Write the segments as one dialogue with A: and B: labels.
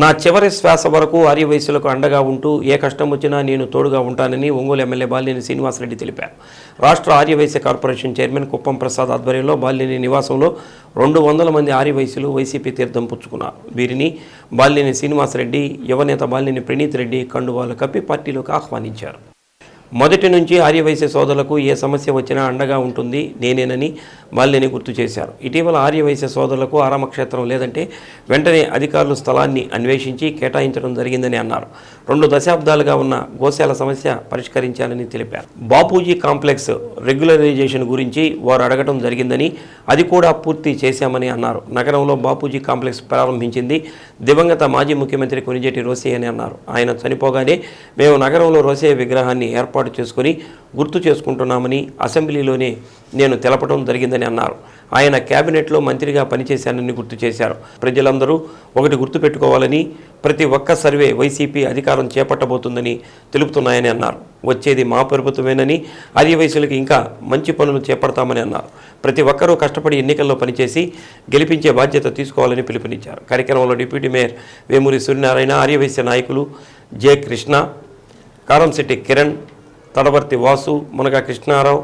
A: నా చివరి శ్వాస వరకు ఆర్యవయసులకు అండగా ఉంటూ ఏ కష్టం వచ్చినా నేను తోడుగా ఉంటానని ఒంగోలు ఎమ్మెల్యే బాలినేని శ్రీనివాసరెడ్డి తెలిపారు. రాష్ట్ర ఆర్యవైశ్య కార్పొరేషన్ చైర్మన్ కుప్పం ప్రసాద్ ఆధ్వర్యంలో బాలినేని నివాసంలో రెండు వందల మంది ఆర్యవైశ్యులు వైసీపీ తీర్థం పుచ్చుకున్నారు. వీరిని బాలినేని శ్రీనివాసరెడ్డి యువనేత బాలినేని ప్రణీత్ రెడ్డి కండువాలు కప్పి పార్టీలోకి ఆహ్వానించారు. మొదటి నుంచి ఆర్యవైశ్య సోదరులకు ఏ సమస్య వచ్చినా అండగా ఉంటుంది నేనేనని వాళ్ళని గుర్తు చేశారు. ఇటీవల ఆర్యవైశ్య సోదరులకు ఆరామక్షేత్రం లేదంటే వెంటనే అధికారులు స్థలాన్ని అన్వేషించి కేటాయించడం జరిగిందని అన్నారు. రెండు దశాబ్దాలుగా ఉన్న గోశాల సమస్య పరిష్కరించాలని తెలిపారు. బాపూజీ కాంప్లెక్స్ రెగ్యులరైజేషన్ గురించి వారు అడగడం జరిగిందని అది కూడా పూర్తి చేశామని అన్నారు. నగరంలో బాపూజీ కాంప్లెక్స్ ప్రారంభించింది దివంగత మాజీ ముఖ్యమంత్రి కొనిజేటి రోసే అని అన్నారు. ఆయన చనిపోగానే మేము నగరంలో రోసే విగ్రహాన్ని ఏర్పాటు చేసుకుని గుర్తు చేసుకుంటున్నామని అసెంబ్లీలోనే నేను తెలపడం జరిగిందని అన్నారు. ఆయన కేబినెట్లో మంత్రిగా పనిచేశానని గుర్తు చేశారు. ప్రజలందరూ ఒకటి గుర్తుపెట్టుకోవాలని ప్రతి ఒక్క సర్వే వైసీపీ అధికారం చేపట్టబోతుందని తెలుపుతున్నాయని అన్నారు. వచ్చేది మా ప్రభుత్వమేనని ఆర్య వయసులకు ఇంకా మంచి పనులు చేపడతామని అన్నారు. ప్రతి ఒక్కరూ కష్టపడి ఎన్నికల్లో పనిచేసి గెలిపించే బాధ్యత తీసుకోవాలని పిలుపునిచ్చారు. కార్యక్రమంలో డిప్యూటీ మేయర్ వేమూరి సూర్యనారాయణ ఆర్యవైశ్య నాయకులు జె కృష్ణ కారంశెట్టి కిరణ్ తడవర్తి వాసు మునగ కృష్ణారావు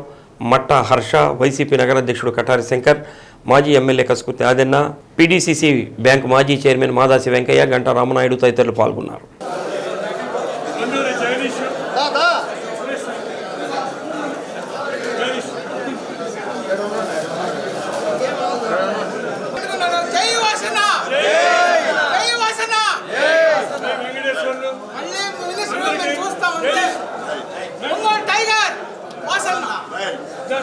A: మట్ట హర్ష వైసీపీ నగరాధ్యక్షుడు కటారి శంకర్ మాజీ MLA Kasukurthi Adenna PDCC bank మాజీ చైర్మన్ మాదాసి వెంకయ్య గంటా రామనాయుడు తదితరులు పాల్గొన్నారు
B: జై వాసన జై వాసన మళ్ళీ మినిస్టర్ మేము చూస్తా ఉంటే ఒంగోలు టైగర్ వాసన జై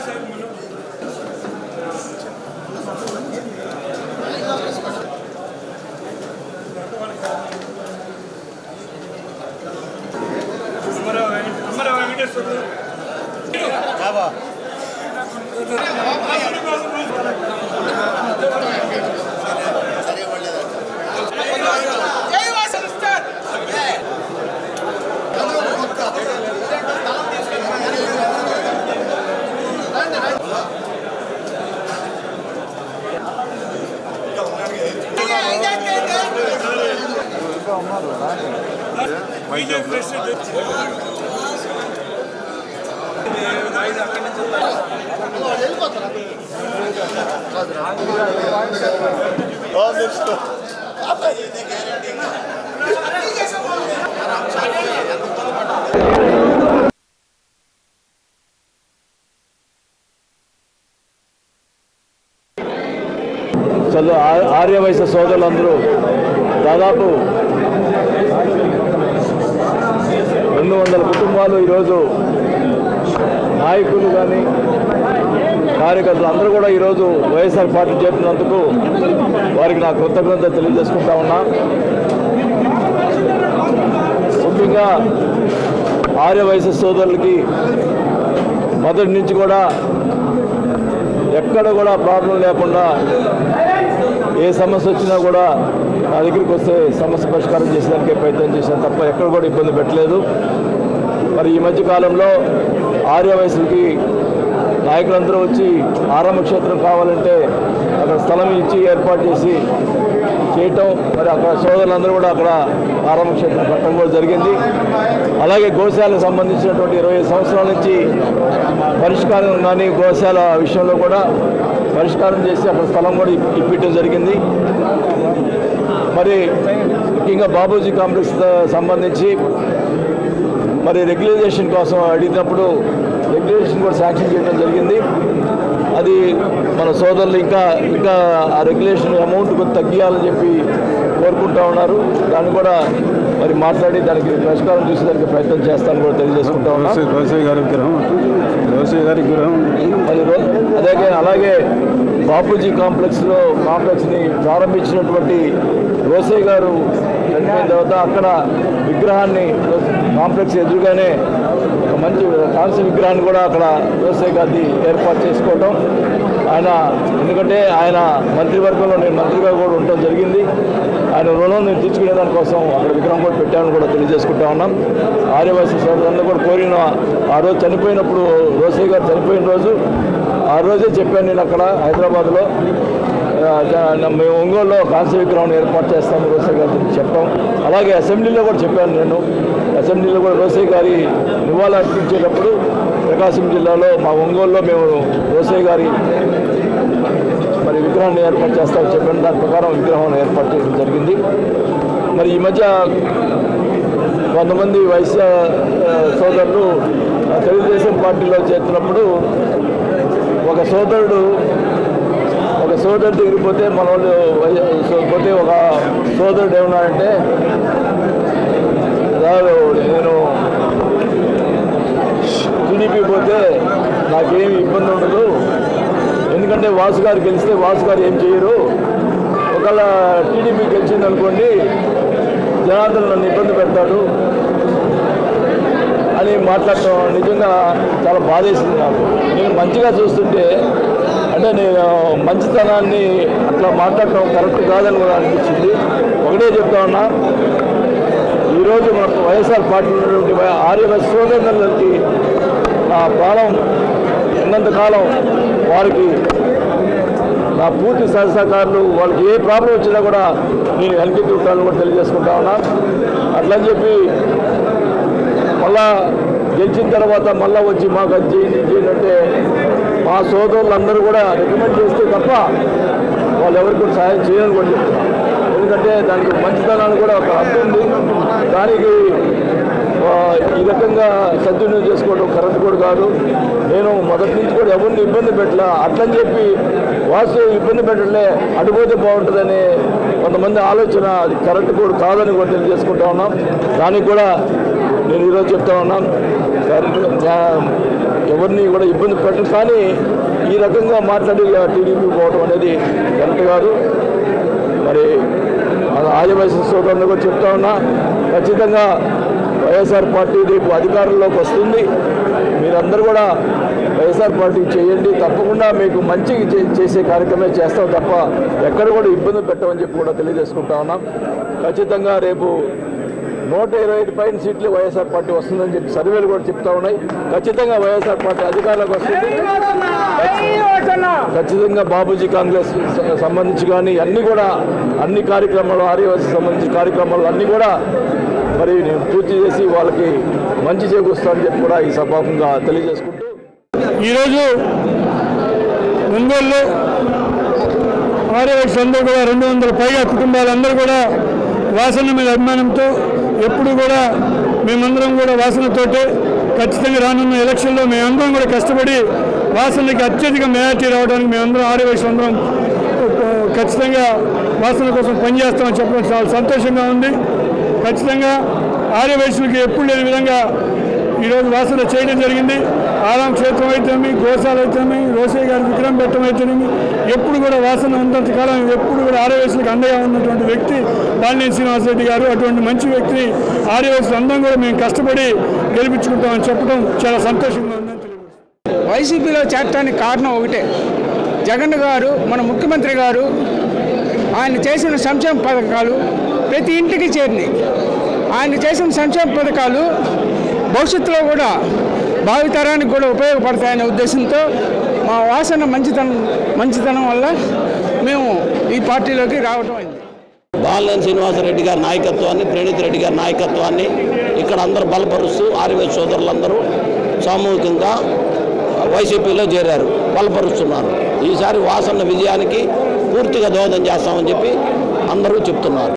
C: చదువు ఆ- సోదరులందరూ దాదాపు రెండు వందల కుటుంబాలు ఈరోజు నాయకులు కానీ కార్యకర్తలు అందరూ కూడా ఈరోజు వైఎస్ఆర్ పార్టీ చేస్తున్నందుకు వారికి నా కృతజ్ఞత తెలియజేసుకుంటా ఉన్నా. ముఖ్యంగా ఆర్య వయసు సోదరులకి మొదటి నుంచి కూడా ఎక్కడ కూడా ప్రాబ్లం లేకుండా ఏ సమస్య వచ్చినా కూడా నా దగ్గరికి వస్తే సమస్య పరిష్కారం చేసేదానికి ప్రయత్నం చేశాను తప్ప ఎక్కడ కూడా ఇబ్బంది పెట్టలేదు. మరి ఈ మధ్య కాలంలో ఆర్య నాయకులందరూ వచ్చి ఆరంభ క్షేత్రం కావాలంటే అక్కడ స్థలం ఇచ్చి ఏర్పాటు చేసి చేయటం మరి అక్కడ సోదరులందరూ కూడా అక్కడ ఆరంభ క్షేత్రం కట్టడం కూడా జరిగింది. అలాగే గోశాలకు సంబంధించినటువంటి ఇరవై సంవత్సరాల నుంచి పరిష్కారం కానీ గోశాల విషయంలో కూడా పరిష్కారం చేసి అక్కడ స్థలం కూడా ఇప్పించడం జరిగింది. మరి ముఖ్యంగా బాబూజీ కాంప్లెక్స్ సంబంధించి మరి రెగ్యులైజేషన్ కోసం అడిగినప్పుడు రెగ్యులేషన్ కూడా శాంక్షన్ చేయడం జరిగింది. అది మన సోదరులు ఇంకా ఇంకా ఆ రెగ్యులేషన్ అమౌంట్ కొంత తగ్గియాలని చెప్పి కోరుకుంటా ఉన్నారు. దాన్ని కూడా మరి మాట్లాడి దానికి పరిష్కారం చూసేదానికి ప్రయత్నం చేస్తాను కూడా తెలియజేసుకుంటా మరి రో- అలాగే బాపూజీ కాంప్లెక్స్లో కాంప్లెక్స్ని ప్రారంభించినటువంటి రోసే గారు చనిపోయిన తర్వాత అక్కడ విగ్రహాన్ని కాంప్లెక్స్ ఎదురుగానే మంచి కాంస్య విగ్రహాన్ని కూడా అక్కడ వ్యవసాయ గారి ఏర్పాటు చేసుకోవటం. ఆయన ఎందుకంటే ఆయన మంత్రివర్గంలో నేను మంత్రిగా కూడా ఉండటం జరిగింది. ఆయన రుణం నేను తీర్చుకునే దానికోసం అక్కడ విగ్రహం కూడా పెట్టామని కూడా తెలియజేసుకుంటా ఉన్నాం. ఆర్యవాసి సోదరులందరూ కూడా కోరిన ఆ రోజు చనిపోయినప్పుడు రోసయ్య గారు చనిపోయిన రోజు ఆ రోజే చెప్పాను నేను అక్కడ హైదరాబాద్లో. మేము ఒంగోలులో కాశీ విగ్రహం ఏర్పాటు చేస్తాము రోసయ్య గారు చెప్పాం. అలాగే అసెంబ్లీలో కూడా చెప్పాను నేను. అసెంబ్లీలో కూడా రోసయ్య గారి నివాళులు అర్పించేటప్పుడు ప్రకాశం జిల్లాలో మా ఒంగోలులో మేము రోసయ్య గారి మరి విగ్రహాన్ని ఏర్పాటు చేస్తామని చెప్పిన. దాని ప్రకారం విగ్రహం ఏర్పాటు చేయడం జరిగింది. మరి ఈ మధ్య కొంతమంది వైశ్య సోదరులు తెలుగుదేశం పార్టీలో చేస్తున్నప్పుడు ఒక సోదరుడు ఒక సోదరుడు దగ్గరికి పోతే మన వాళ్ళు సో- పోతే ఒక సోదరుడు ఏమన్నాడంటే "రాదు, నేను టీడీపీ పోతే నాకేమి ఇబ్బంది ఉండదు. ఎందుకంటే వాసు గారు గెలిస్తే వాసు గారు ఏం చేయరు. ఒకవేళ టీడీపీ గెలిచింది అనుకోండి జనార్దన్ నన్ను ఇబ్బంది పెడతాడు అని మాట్లాడటం నిజంగా చాలా బాధేసింది నాకు. నేను మంచిగా చూస్తుంటే అంటే నేను మంచితనాన్ని అట్లా మాట్లాడటం కరెక్ట్ కాదని కూడా అనిపించింది. ఒకటే చెప్తా ఉన్నా ఈరోజు మనకు వైఎస్ఆర్ పార్టీ ఉన్నటువంటి వై- సోదరులకి నా ప్రాణం ఉన్నంతకాలం వారికి నా పూర్తి సహసహకారులు వాళ్ళకి ఏ ప్రాబ్లం వచ్చినా కూడా నేను వెనక్కి ఉంటానని కూడా తెలియజేసుకుంటా ఉన్నా. అట్లని చెప్పి మళ్ళా గెలిచిన తర్వాత మళ్ళీ వచ్చి మాకు అది చేయండి చేయండి అంటే మా సోదరులందరూ కూడా రికమెండ్ చేస్తే తప్ప వాళ్ళు ఎవరికి సహాయం చేయని కూడా ఎందుకంటే దానికి మంచితనాన్ని కూడా ఒక అర్థం ఉంది. దానికి ఈ రకంగా సద్వినియోగం చేసుకోవడం కరెక్ట్ కూడా కాదు. నేను మొదటి నుంచి కూడా ఎవరిని ఇబ్బంది పెట్టలే. అట్లని చెప్పి వాసు ఇబ్బంది పెట్టలే అటుపోతే బాగుంటుందని కొంతమంది ఆలోచన అది కరెక్ట్ కూడా కాదని కూడా తెలియజేసుకుంటా ఉన్నాం. దానికి కూడా నేను ఈరోజు చెప్తా ఉన్నాను ఎవరిని కూడా ఇబ్బంది పెట్టడం కానీ ఈ రకంగా మాట్లాడి టీడీపీ పోవడం అనేది కరెక్ట్ కాదు. మరి ఆదివాసీ సోదరులు కూడా చెప్తా ఉన్నా ఖచ్చితంగా వైఎస్ఆర్ పార్టీ రేపు అధికారంలోకి వస్తుంది. మీరందరూ కూడా వైఎస్ఆర్ పార్టీ చేయండి. తప్పకుండా మీకు మంచి చే- చేసే కార్యక్రమే చేస్తాం తప్ప ఎక్కడ కూడా ఇబ్బంది పెట్టమని చెప్పి కూడా తెలియజేసుకుంటా ఉన్నాం. ఖచ్చితంగా రేపు నూట ఇరవై ఐదు పైన సీట్లు వైఎస్ఆర్ పార్టీ వస్తుందని చెప్పి సర్వేలు కూడా చెప్తా ఉన్నాయి. ఖచ్చితంగా వైఎస్ఆర్ పార్టీ అధికారంలోకి వస్తుంది. ఖచ్చితంగా బాబూజీ కాంగ్రెస్ సంబంధించి కానీ అన్ని కూడా అన్ని కార్యక్రమాలు ఆర్యవాసి సంబంధించిన కార్యక్రమాలు అన్నీ కూడా మరి నేను పూర్తి చేసి వాళ్ళకి మంచి చేకూరుస్తానని చెప్పి కూడా ఈ సభాపంగా తెలియజేసుకుంటూ
D: ఈరోజు ఒంగోలులో ఆర్యవైస్ అందరూ కూడా రెండు వందల పైగా కుటుంబాలందరూ కూడా వాసన మీద అభిమానంతో ఎప్పుడు కూడా మేమందరం కూడా వాసనతోటే ఖచ్చితంగా రానున్న ఎలక్షన్లో మేమందరం కూడా కష్టపడి వాసనకి అత్యధిక మెజార్టీ రావడానికి మేమందరం ఆర్యవైస్ అందరం ఖచ్చితంగా వాసన కోసం పనిచేస్తామని చెప్పడం చాలా సంతోషంగా ఉంది. ఖచ్చితంగా ఆర్యవైశ్యులకు ఎప్పుడు లేని విధంగా ఈరోజు వాసన చేయడం జరిగింది. ఆరాం క్షేత్రం అయితేమి గోశాల అయితేమి రోసయ్య గారి విగ్రహం పెట్టడం అయితేనేమి ఎప్పుడు కూడా వాసన ఉన్నంత కాలం ఎప్పుడు కూడా ఆర్యవయసులకు అండగా ఉన్నటువంటి వ్యక్తి బాలినేని శ్రీనివాసరెడ్డి గారు అటువంటి మంచి వ్యక్తిని ఆర్యవయసులు అందరం కూడా మేము కష్టపడి గెలిపించుకుంటామని చెప్పడం చాలా సంతోషంగా ఉందని తెలియదు
B: వైసీపీలో చేరటానికి కారణం ఒకటే. జగన్ గారు మన ముఖ్యమంత్రి గారు ఆయన చేసిన సంక్షేమ పథకాలు ప్రతి ఇంటికి చేరినాయి. ఆయన చేసిన సంక్షేమ పథకాలు భవిష్యత్తులో కూడా భావితరానికి కూడా ఉపయోగపడతాయనే ఉద్దేశంతో మా వాసన మంచితనం మంచితనం వల్ల మేము ఈ పార్టీలోకి రావటం అయింది.
E: బాలినేని శ్రీనివాసరెడ్డి గారి నాయకత్వాన్ని ప్రణీత్ రెడ్డి గారి నాయకత్వాన్ని ఇక్కడ అందరూ బలపరుస్తూ ఆర్వై సోదరులందరూ సామూహికంగా వైసీపీలో చేరారు బలపరుస్తున్నారు. ఈసారి వాసన విజయానికి పూర్తిగా దోహదం చేస్తామని చెప్పి అందరూ చెప్తున్నారు.